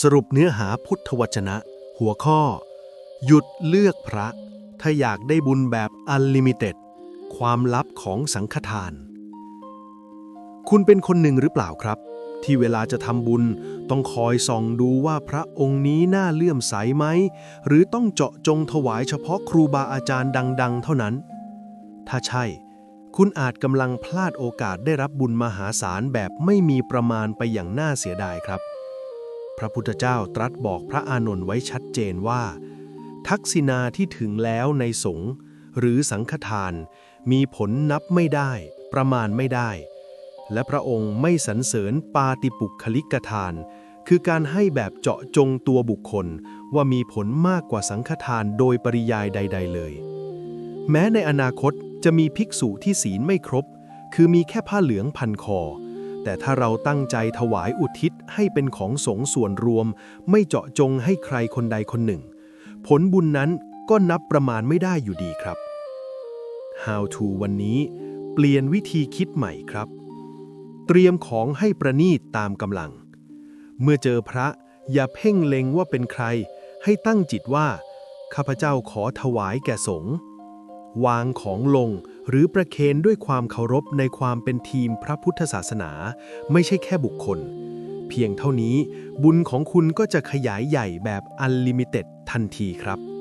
สรุปเนื้อหาพุทธวจนะ หัวข้อ หยุดเลือกพระ ถ้าอยากได้บุญแบบอันลิมิเต็ด ความลับของสังฆทาน คุณเป็นคนหนึ่งหรือเปล่าครับ ที่เวลาจะทำบุญต้องคอยส่องดูว่าพระองค์นี้น่าเลื่อมใสไหม หรือต้องเจาะจงถวายเฉพาะครูบาอาจารย์ดัง ๆ เท่านั้น ถ้าใช่ คุณอาจกำลังพลาดโอกาสได้รับบุญมหาศาลแบบไม่มีประมาณไปอย่างน่าเสียดายครับ ระพุทธเจ้าตรัสบอกพระอานนท์ไว้ชัดเจนว่า ทักษิณาที่ถึงแล้วในสงฆ์หรือสังฆทาน มีผลนับไม่ได้ ประมาณไม่ได้ และพระองค์ไม่สรรเสริญปาติปุคลิกทาน คือการให้แบบเจาะจงตัวบุคคลว่ามีผลมากกว่าสังฆทานโดยปริยายใด ๆ เลย แม้ในอนาคตจะมีภิกษุที่ศีลไม่ครบ คือมีแค่ผ้าเหลืองพันคอ แต่ถ้าเราตั้งใจถวายอุทิศให้เป็นของสงส่วนรวม ไม่เจาะจงให้ใครคนใดคนหนึ่ง ผลบุญนั้นก็นับประมาณไม่ได้อยู่ดีครับ How to วันนี้ เปลี่ยนวิธีคิดใหม่ครับ เตรียมของให้ประนีตตามกำลัง เมื่อเจอพระอย่าเพ่งเล็งว่าเป็นใคร ให้ตั้งจิตว่า ข้าพเจ้าขอถวายแก่สงฆ์วางของลง หรือประเคนด้วยความเคารพในความเป็นทีมพระพุทธศาสนา ไม่ใช่แค่บุคคล เพียงเท่านี้บุญของคุณก็จะขยายใหญ่แบบอันลิมิเต็ดทันทีครับ